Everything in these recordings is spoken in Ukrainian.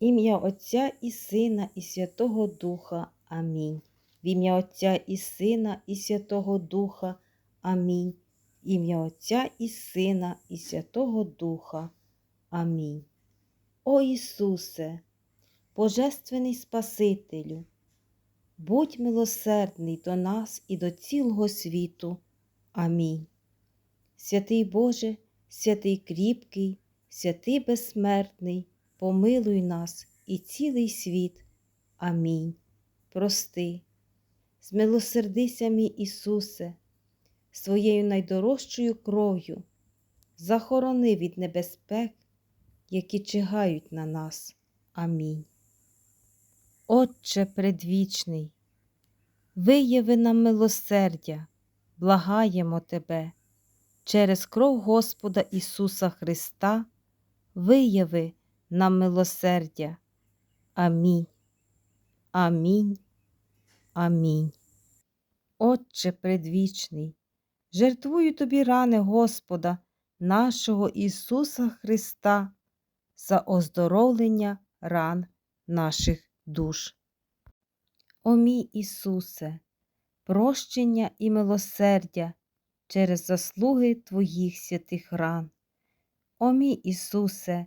Ім'я Отця і Сина, і Святого Духа. Амінь. В ім'я Отця і Сина, і Святого Духа. Амінь. Ім'я Отця і Сина, і Святого Духа. Амінь. О Ісусе, Божественний Спасителю, будь милосердний до нас і до цілого світу. Амінь. Святий Боже, святий кріпкий, святий безсмертний, помилуй нас і цілий світ. Амінь. Прости, змилосердися, мій Ісусе, своєю найдорожчою кров'ю, захорони від небезпек, які чигають на нас. Амінь. Отче предвічний, вияви нам милосердя, благаємо Тебе, через кров Господа Ісуса Христа, вияви нам милосердя. Амінь. Амінь. Амінь. Отче предвічний, жертвую тобі рани Господа, нашого Ісуса Христа, за оздоровлення ран наших душ. О мій Ісусе, прощення і милосердя через заслуги Твоїх святих ран. О мій Ісусе,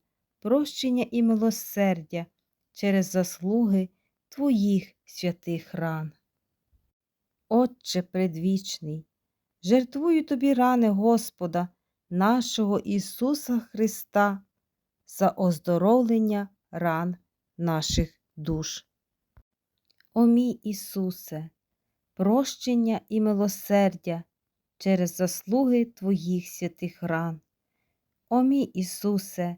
прощення і милосердя через заслуги Твоїх святих ран. Отче предвічний, жертвую тобі рани Господа, нашого Ісуса Христа, за оздоровлення ран наших душ. О мій Ісусе, прощення і милосердя через заслуги Твоїх святих ран. О мій Ісусе,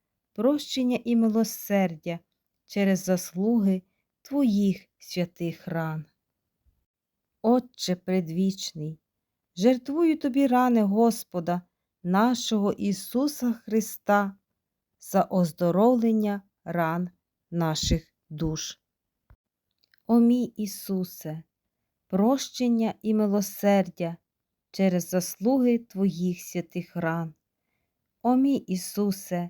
прощення і милосердя через заслуги Твоїх святих ран. Отче предвічний, жертвую тобі рани Господа, нашого Ісуса Христа, за оздоровлення ран наших душ. О мій Ісусе, прощення і милосердя через заслуги Твоїх святих ран. О мій Ісусе,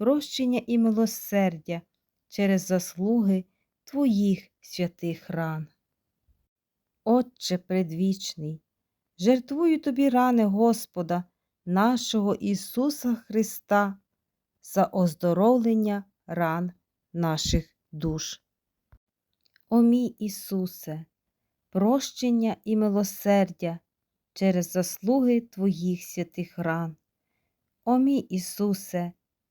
прощення і милосердя через заслуги Твоїх святих ран. Отче предвічний, жертвую Тобі рани Господа, нашого Ісуса Христа, за оздоровлення ран наших душ. О мій Ісусе, прощення і милосердя через заслуги Твоїх святих ран. О мій Ісусе,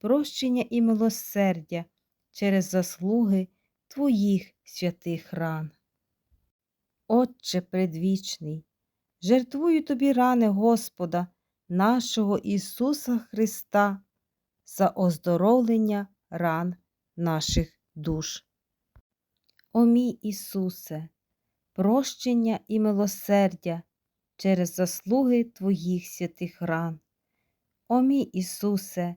прощення і милосердя через заслуги Твоїх святих ран. Отче предвічний, жертвую Тобі рани Господа, нашого Ісуса Христа, за оздоровлення ран наших душ. О мій Ісусе, прощення і милосердя через заслуги Твоїх святих ран. О мій Ісусе,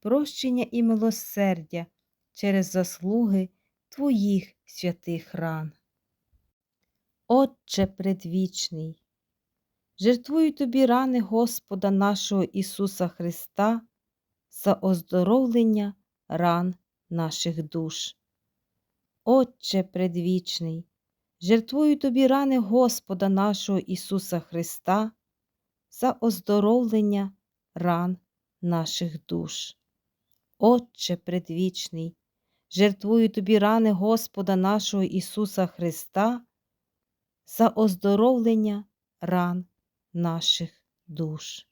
прощення і милосердя через заслуги Твоїх святих ран. Отче предвічний, жертвую Тобі рани Господа нашого Ісуса Христа за оздоровлення ран наших душ. Отче предвічний, жертвую Тобі рани Господа нашого Ісуса Христа за оздоровлення ран наших душ. Отче предвічний, жертвую Тобі рани Господа нашого Ісуса Христа за оздоровлення ран наших душ.